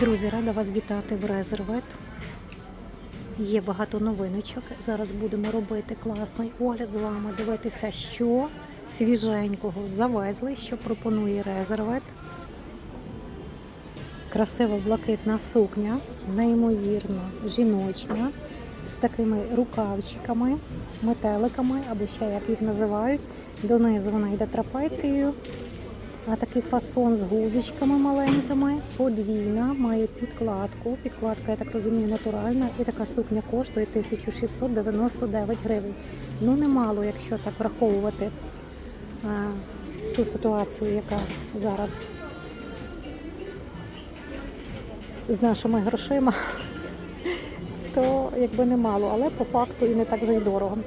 Друзі, рада вас вітати в Резервет. Є багато новиночок. Зараз будемо робити класний огляд з вами, дивитися, що свіженького завезли, що пропонує Резервет. Красива блакитна сукня, неймовірно жіночна, з такими рукавчиками, метеликами, або ще як їх називають. Донизу вона йде трапецією. А такий фасон з гузичками маленькими, подвійна, має підкладку. Підкладка, я так розумію, натуральна. І така сукня коштує 1699 гривень. Ну, немало, якщо так враховувати а, цю ситуацію, яка зараз з нашими грошима, то якби немало, але по факту і не так вже й дорого.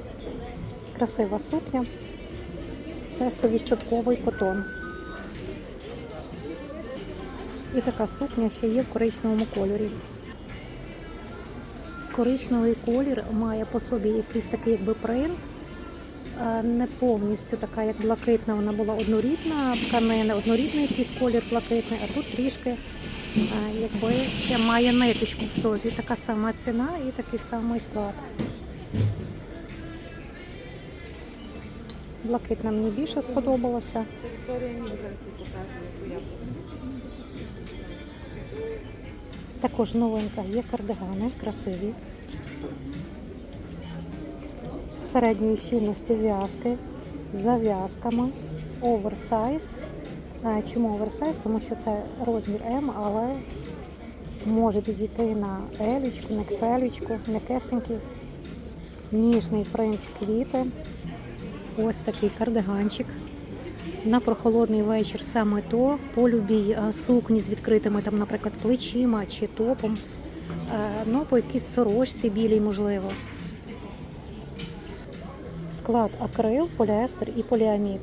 Красива сукня. Це 100% котон. І така сукня ще є в коричневому кольорі. Коричневий колір має по собі якийсь такий якби принт. Е, Не повністю така, як блакитна, вона була однорідна тканина, однорідний якийсь колір блакитний, а тут трішки е, якби ще має ниточку в собі. Така сама ціна і такий самий склад. Блакитна мені більше сподобалася. Вікторія мені Також новинка є кардигани, красиві. Середньої щільності в'язки з зав'язками, оверсайз. Е, Чому оверсайз? Тому що це розмір М, але може підійти на елічку, на кселічку, м'якесенький, ніжний принт в квіти. Ось такий кардиганчик. На прохолодний вечір саме то, по любій е, сукні з відкритими, там, наприклад, плечима чи топом, Е, ну, по якійсь сорочці білій, можливо. Склад акрил, поліестер і поліамід.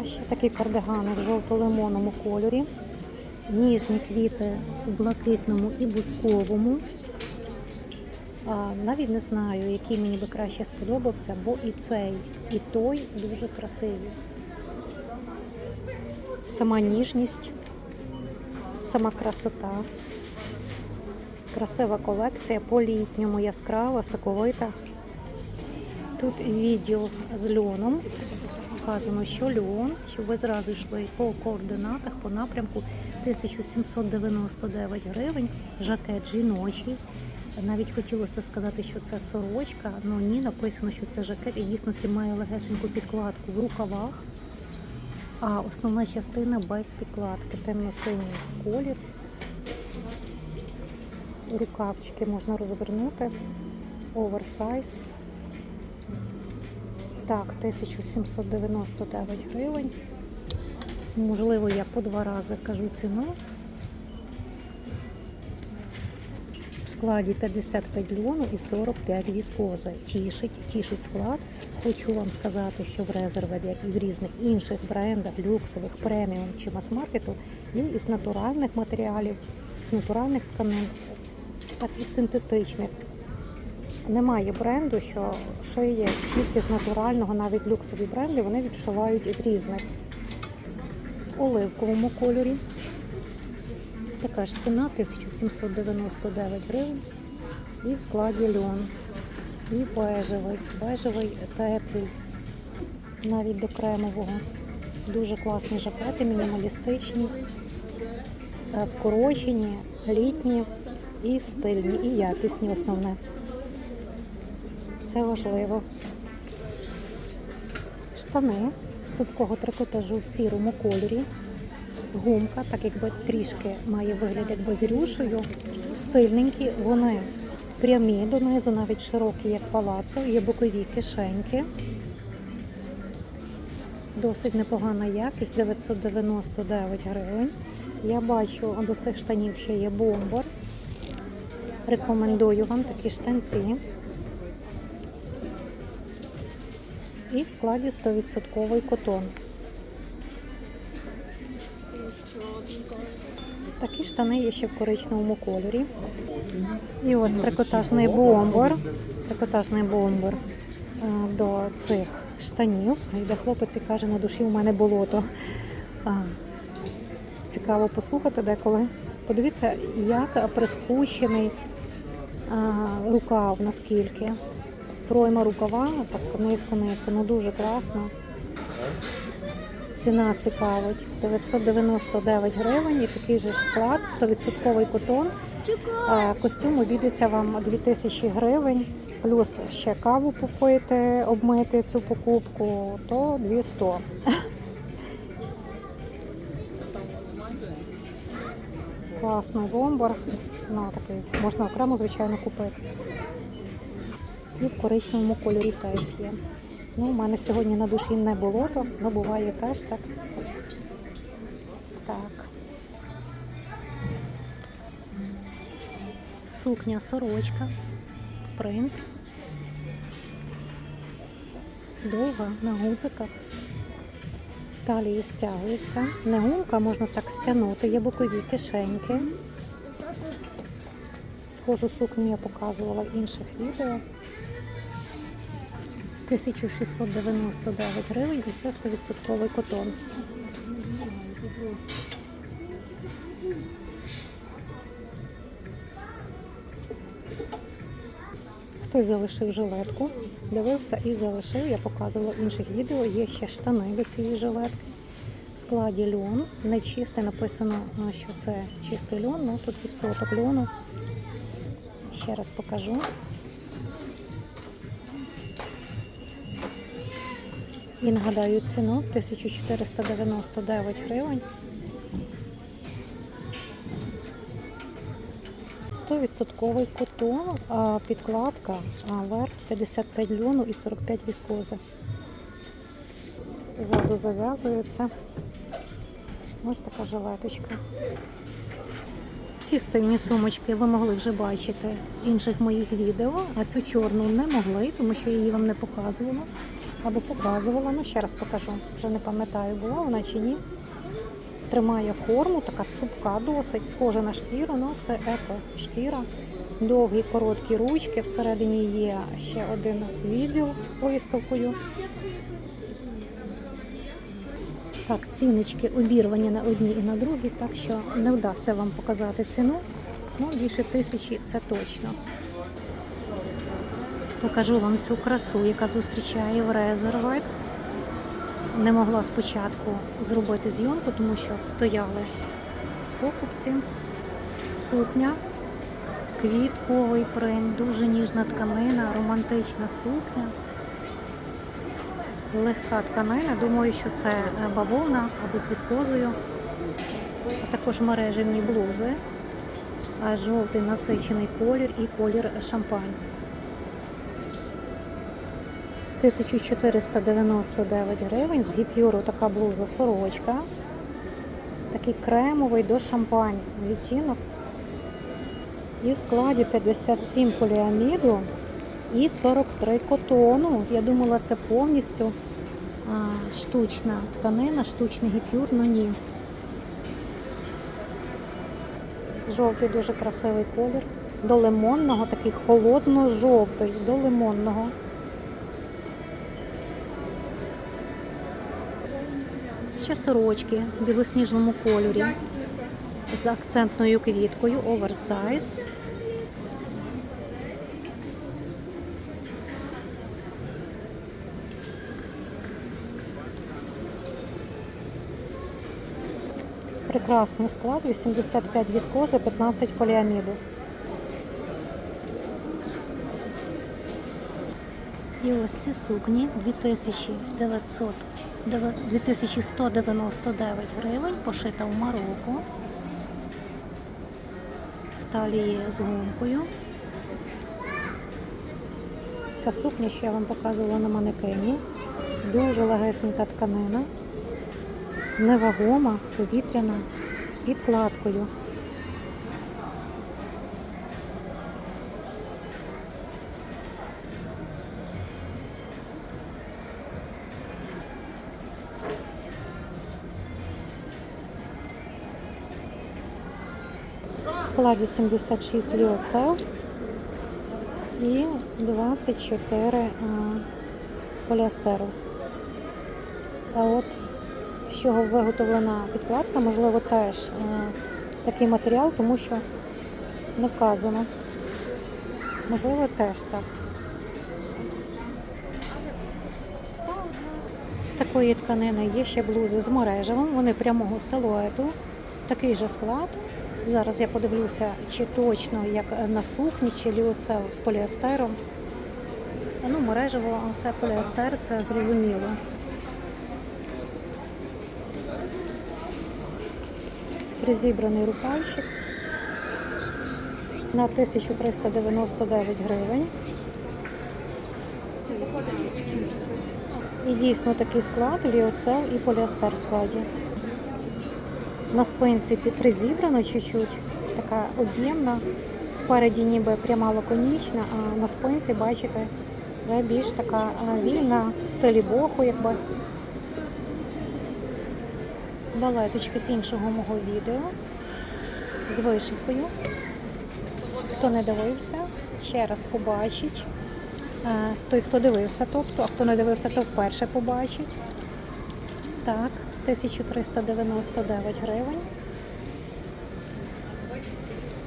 А ще такі кардигани в жовто-лимонному кольорі. Ніжні квіти у блакитному і бусковому. Навіть не знаю, який мені би краще сподобався, бо і цей, і той дуже красиві. Сама ніжність, сама красота. Красива колекція по-літньому, яскрава, соковита. Тут відділ з льоном. Вказано, що льон, щоб ви зразу йшли по координатах, по напрямку 1799 гривень, жакет жіночий. Навіть хотілося сказати, що це сорочка, але ні, написано, що це жакет і в дійсності має легесеньку підкладку в рукавах. А основна частина без підкладки, темно-синій колір. Рукавчики можна розвернути. Оверсайз. Так, 1799 гривень. Можливо, я по два рази кажу ціну. Складі 55 льону і 45 віскози. Тішить, тішить склад. Хочу вам сказати, що в резерві, як і в різних інших брендах, люксових, преміум чи мас-маркету, він із натуральних матеріалів, з натуральних тканин, так і синтетичних. Немає бренду, що шиє тільки з натурального, навіть люксові бренди, вони відшивають з різних. В оливковому кольорі. Така ж ціна 1799 гривень. І в складі льон. І бежевий. Бежевий теплий. Навіть до кремового. Дуже класні жакети, мінімалістичні, е, вкорочені, літні і стильні, і якісні основне. Це важливо. Штани з цупкого трикотажу в сірому кольорі. Гумка, так якби трішки має вигляд якби з рюшею. Стильненькі, вони прямі донизу, навіть широкі, як палацо, є бокові кишеньки. Досить непогана якість, 999 гривень. Я бачу, до цих штанів ще є бомбер. Рекомендую вам такі штанці. І в складі 100% котон. Штани є ще в коричневому кольорі. І ось трикотажний бомбер. Трикотажний бомбер е, до цих штанів. Йде хлопець і каже, на душі у мене болото. Цікаво послухати деколи. Подивіться, як приспущений рукав, наскільки. Пройма рукава, так низько-низько, ну дуже класно. Ціна цікавить 999 гривень і такий же ж склад, 100% котон. Костюм обійдеться вам 2000 гривень, плюс ще каву попити, обмити цю покупку, то 200. Класний бомбар. Ну, такий, можна окремо, звичайно, купити. І в коричневому кольорі теж є. Ну, у мене сьогодні на душі не болото, але буває теж так. Так. Сукня, сорочка, принт. Довга на гудзиках. Талії стягується. Не гумка, можна так стягнути, є бокові кишеньки. Схожу сукню я показувала в інших відео. 1699 гривень і це 100% котон. Хтось залишив жилетку, дивився і залишив. Я показувала в інших відео. Є ще штани до цієї жилетки. В складі льон. Не чистий, написано, що це чистий льон, ну тут відсоток льону. Ще раз покажу. І нагадаю ціну 1499 гривень. 100% котон, підкладка, верх 55 льону і 45 віскози. Ззаду зав'язується. Ось така жилеточка. Ці стильні сумочки ви могли вже бачити в інших моїх відео, а цю чорну не могли, тому що я її вам не показувала. Або показувала, ну ще раз покажу. Вже не пам'ятаю, була вона чи ні. Тримає форму, така цупка досить, схожа на шкіру, ну це еко шкіра. Довгі короткі ручки. Всередині є ще один відділ з блискавкою. Так, ціночки обірвані на одній і на другій, так що не вдасться вам показати ціну. Ну, більше тисячі це точно. Покажу вам цю красу, яка зустрічає в Резервайт. Не могла спочатку зробити зйомку, тому що стояли покупці. Сукня, квітковий принт, дуже ніжна тканина, романтична сукня. Легка тканина, думаю, що це бавовна або з віскозою, а також мережевні блузи, жовтий насичений колір і колір шампань. 1499 гривень. З гіпюру така блуза сорочка. Такий кремовий до шампань відтінок. І в складі 57 поліаміду і 43 котону. Я думала, це повністю а, штучна тканина, штучний гіпюр, але ні. Жовтий дуже красивий колір. До лимонного, такий холодно-жовтий, до лимонного. Ще сорочки в білосніжному кольорі з акцентною квіткою, оверсайз. Прекрасний склад, 85 віскози, 15 поліаміду. І ось ці сукні 2900, 2199 гривень, пошита в Марокко. В талії з гумкою. Ця сукня, що я вам показувала на манекені. Дуже легесенька тканина, невагома, повітряна, з підкладкою. Складі 76 ліоцел і 24 а, поліастеру. А от з чого виготовлена підкладка, можливо, теж е, такий матеріал, тому що не вказано. Можливо, теж так. З такої тканини є ще блузи з мережевим, вони прямого силуету, такий же склад. Зараз я подивлюся, чи точно як на сукні, чи ліоцел з поліестером. Ну, мережево, це поліестер, це зрозуміло. Призібраний рукавчик на 1399 гривень. І дійсно такий склад, ліоцел і поліестер в складі. На спинці під- призібрано чуть-чуть, така об'ємна. Спереді ніби пряма лаконічна, а на спинці, бачите, вже більш така вільна в стилі боху, якби. Балеточки з іншого мого відео з вишивкою. Хто не дивився, ще раз побачить. Той, хто дивився, тобто, а хто не дивився, то вперше побачить. Так, 1399 гривень.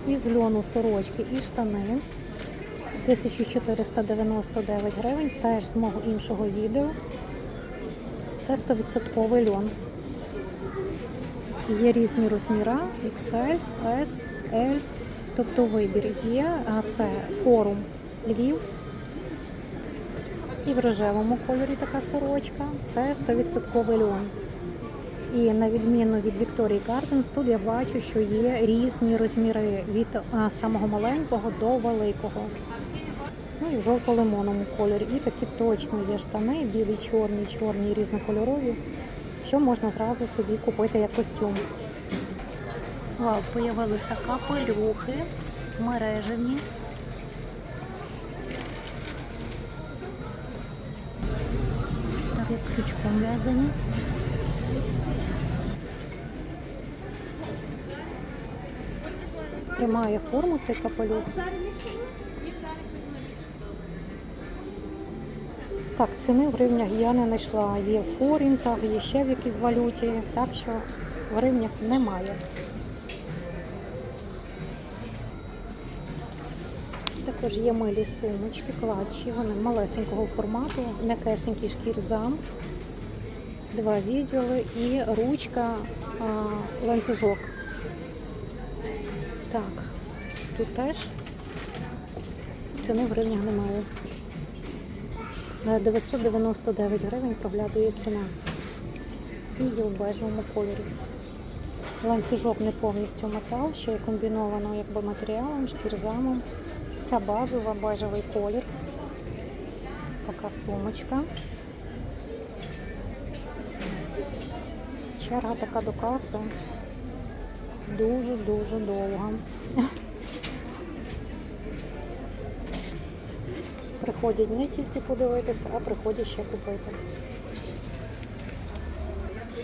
Із льону сорочки і штани. 1499 гривень, теж з мого іншого відео. Це 100% льон. Є різні розміри XL, S, L, тобто вибір є. А це форум Львів. І в рожевому кольорі така сорочка. Це 100% льон. І на відміну від Victoria Gardens, тут я бачу, що є різні розміри від самого маленького до великого. Ну і в жовто-лимонному кольорі. І такі точно є штани, білі, чорні, чорні, різнокольорові, що можна зразу собі купити як костюм. Вау, появилися капелюхи мережевні. Так як крючком в'язані. Тримає форму цей капелюх. Так, ціни в гривнях я не знайшла. Є в форінтах, є ще в якійсь валюті, так що в гривнях немає. Також є милі сумочки, клатчі, вони малесенького формату, м'якесенький шкірзам, два відділи і ручка, ланцюжок. Так, тут теж ціни в гривнях немає. Е, 999 гривень проглядує ціна. І є в бежевому кольорі. Ланцюжок не повністю метал, ще й комбіновано якби матеріалом, шкірзамом. Ця базова бежевий колір. Така сумочка. Черга така до каси. Дуже-дуже довга. Приходять не тільки подивитися, а приходять ще купити.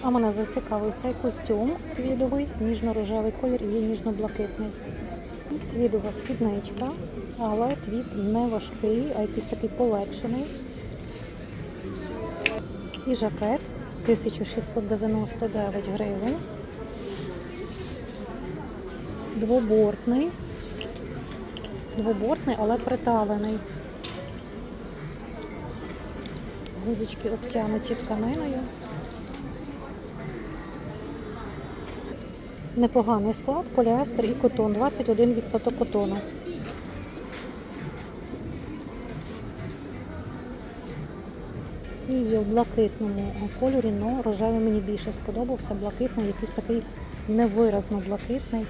А мене зацікавив цей костюм твідовий, ніжно-рожевий колір і ніжно-блакитний. Твідова спідничка, але твід не важкий, а якийсь такий полегшений. І жакет 1699 гривень. Двобортний. Двобортний, але приталений. Гудзички обтянуті тканиною. Непоганий склад, поліестер і котон, 21% котону. І є в блакитному кольорі, але рожевий мені більше сподобався. Блакитний, якийсь такий невиразно блакитний.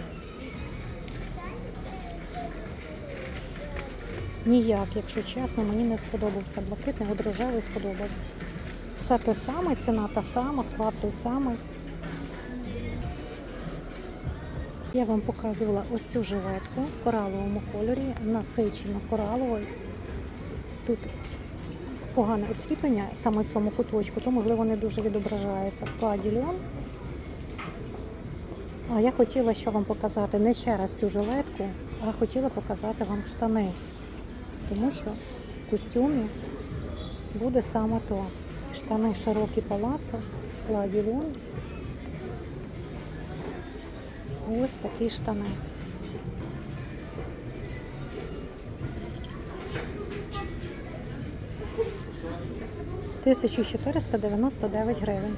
Ніяк, якщо чесно, мені не сподобався блакитний, от рожевий сподобався. Все те саме, ціна та сама, склад той самий. Я вам показувала ось цю жилетку в кораловому кольорі, насичено кораловий. Тут погане освітлення саме в цьому куточку, то можливо не дуже відображається в складі льон. А я хотіла що вам показати не через цю жилетку, а хотіла показати вам штани. Тому що в костюмі буде саме то. Штани широкі палацо в складі лон. Ось такі штани. Тисячу 499 гривень.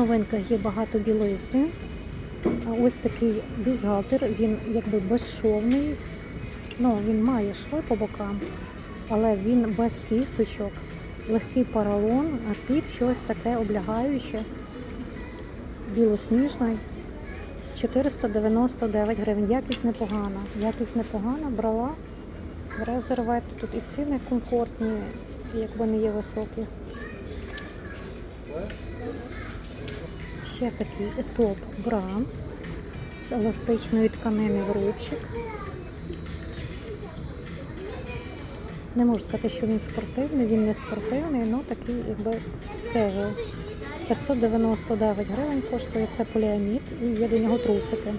Новинках є багато білизни. Ось такий бюстгальтер, він якби безшовний. Ну, він має шви по бокам, але він без кісточок, легкий паралон, а під щось таке облягаюче, білосніжний. 499 гривень. Якість непогана. Якість непогана, брала в резервет. Тут і ціни комфортні, якби не є високі. Ще такий топ бра з еластичної тканини в рубчик. Не можу сказати, що він спортивний, він не спортивний, але такий якби casual. 599 гривень коштує це поліамід і є до нього трусики.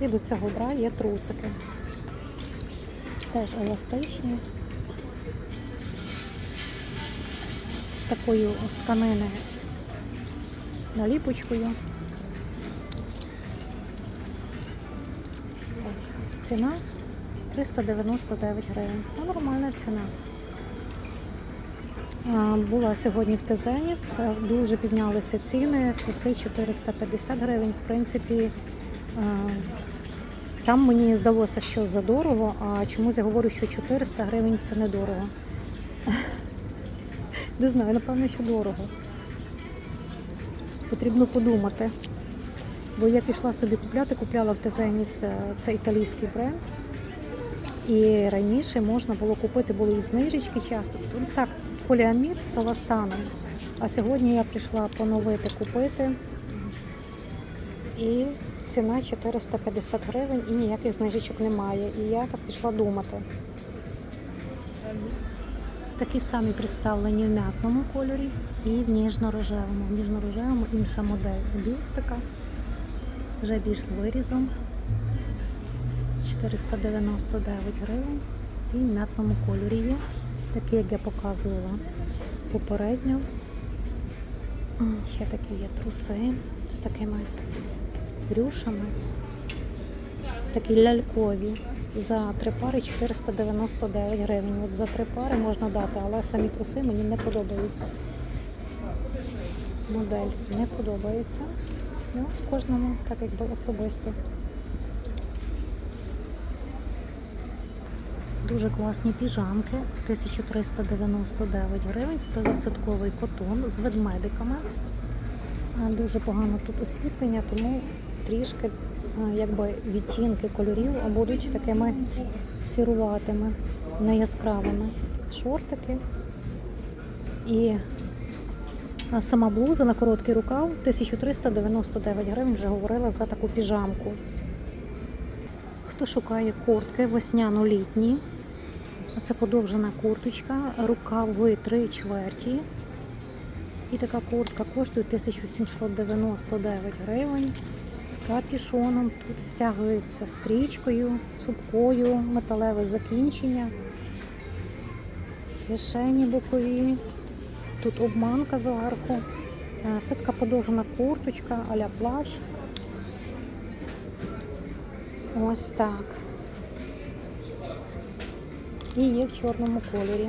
І до цього бра є трусики. Теж еластичні. З такою тканини наліпочкою. Ціна 399 гривень. Ну, нормальна ціна. Була сьогодні в Тезеніс, е, дуже піднялися ціни, труси 450 гривень. В принципі, там мені здалося, що задорого, а чомусь я говорю, що 400 гривень це недорого. Не знаю, напевно, що дорого. Потрібно подумати. Бо я пішла собі купляти, купляла в Тезеніс е, це італійський бренд. І раніше можна було купити, були і знижечки часто. Так, поліамід з еластаном. А сьогодні я прийшла поновити купити. І ціна 450 гривень і ніяких знижечок немає. І я так пішла думати. Такі самі представлені в м'ятному кольорі і в ніжно-рожевому. В ніжно-рожевому інша модель бюстика, вже більш з вирізом. 499 гривень і в м'ятному кольорі є. Такий, як я показувала попередньо. Ще такі є труси з такими брюшами. Такі лялькові. За три пари 499 гривень. От за три пари можна дати, але самі труси мені не подобаються. Модель не подобається. Ну, кожному так якби особисто. Дуже класні піжамки, 1399 гривень, 100% котон з ведмедиками. Дуже погано тут освітлення, тому трішки якби відтінки кольорів а будуть такими сіруватими, не яскравими. Шортики. І сама блуза на короткий рукав 1399 гривень, вже говорила за таку піжамку. Хто шукає куртки весняно-літні, це подовжена курточка, рукави 3 чверті. І така куртка коштує 1799 гривень з капішоном. Тут стягується стрічкою, цупкою, металеве закінчення, кишені бокові. Тут обманка зверху. Е, Це така подовжена курточка, аля плащ. Ось так. І є в чорному кольорі.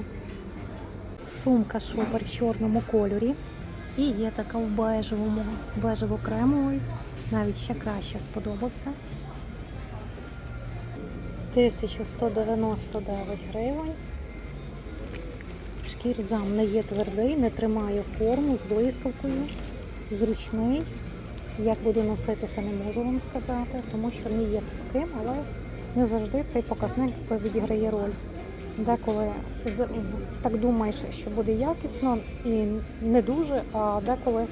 Сумка шопер в чорному кольорі. І є така в бежевому, бежево-кремовий. Навіть ще краще сподобався. 1199 гривень. Шкірзам не є твердий, не тримає форму з блискавкою, зручний. Як буде носитися, не можу вам сказати, тому що не є цупким, але не завжди цей показник відіграє роль. Деколи так думаєш, що буде якісно і не дуже, а деколи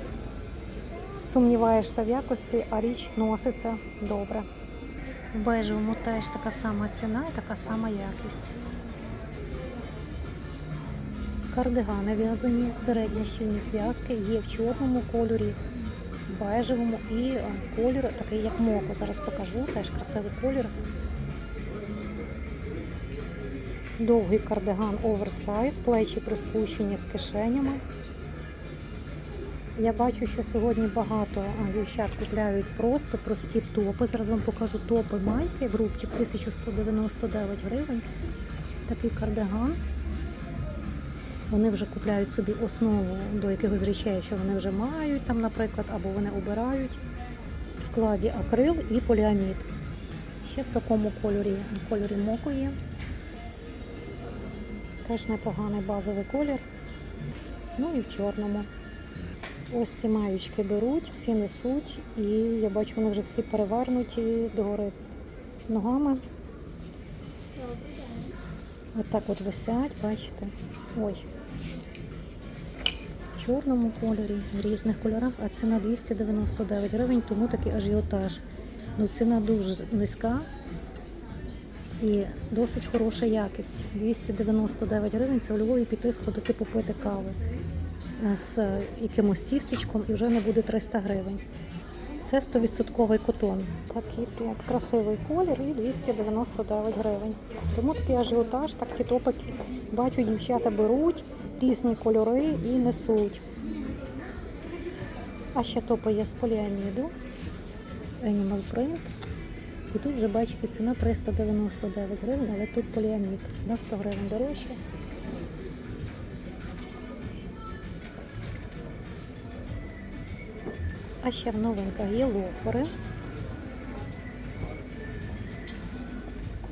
сумніваєшся в якості, а річ носиться добре. В бежевому теж така сама ціна і така сама якість. Кардигани в'язані, середня щільні зв'язки є в чорному кольорі, бежевому і е, колір такий, як моко. Зараз покажу, теж красивий колір. Довгий кардиган оверсайз, плечі приспущені з кишенями. Я бачу, що сьогодні багато дівчат купляють просто прості топи. Зараз вам покажу топи майки в рубчик 1199 гривень. Такий кардиган. Вони вже купляють собі основу до якихось речей, що вони вже мають там, наприклад, або вони обирають в складі акрил і поліамід. Ще в такому кольорі, кольорі моко є. Теж непоганий базовий колір. Ну і в чорному. Ось ці маючки беруть, всі несуть, і я бачу, вони вже всі перевернуті догори ногами. Отак от висять, бачите? Ой. В чорному кольорі, в різних кольорах, а ціна 299 гривень, тому такий ажіотаж. Ну, ціна дуже низька і досить хороша якість. 299 гривень це у Львові піти сходити попити кави з якимось тістечком і вже не буде 300 гривень. Це 100% котон. Такий топ, красивий колір і 299 гривень. Тому такий ажіотаж, так ті топики. Бачу, дівчата беруть різні кольори і несуть. А ще топи є з поліаміду, Animal Print. І тут вже бачите, ціна 399 гривень, але тут поліамід на 100 гривень дорожче. А ще в новинках є лофери.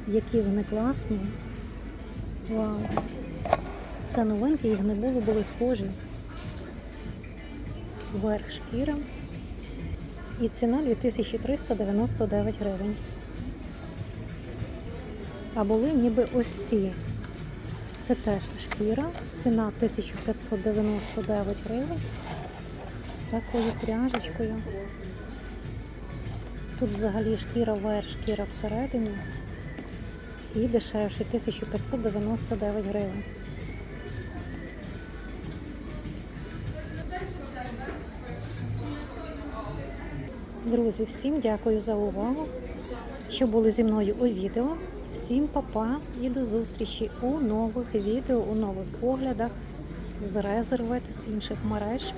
Які вони класні. Вау. Це новинки, їх не було, були схожі. Верх шкіра. І ціна 2399 гривень. А були ніби ось ці. Це теж шкіра, ціна 1599 гривень такою пряжечкою. Тут взагалі шкіра вверх, шкіра всередині. І дешевший 1599 гривень. Друзі, всім дякую за увагу, що були зі мною у відео. Всім па-па і до зустрічі у нових відео, у нових поглядах з резервет з інших мереж.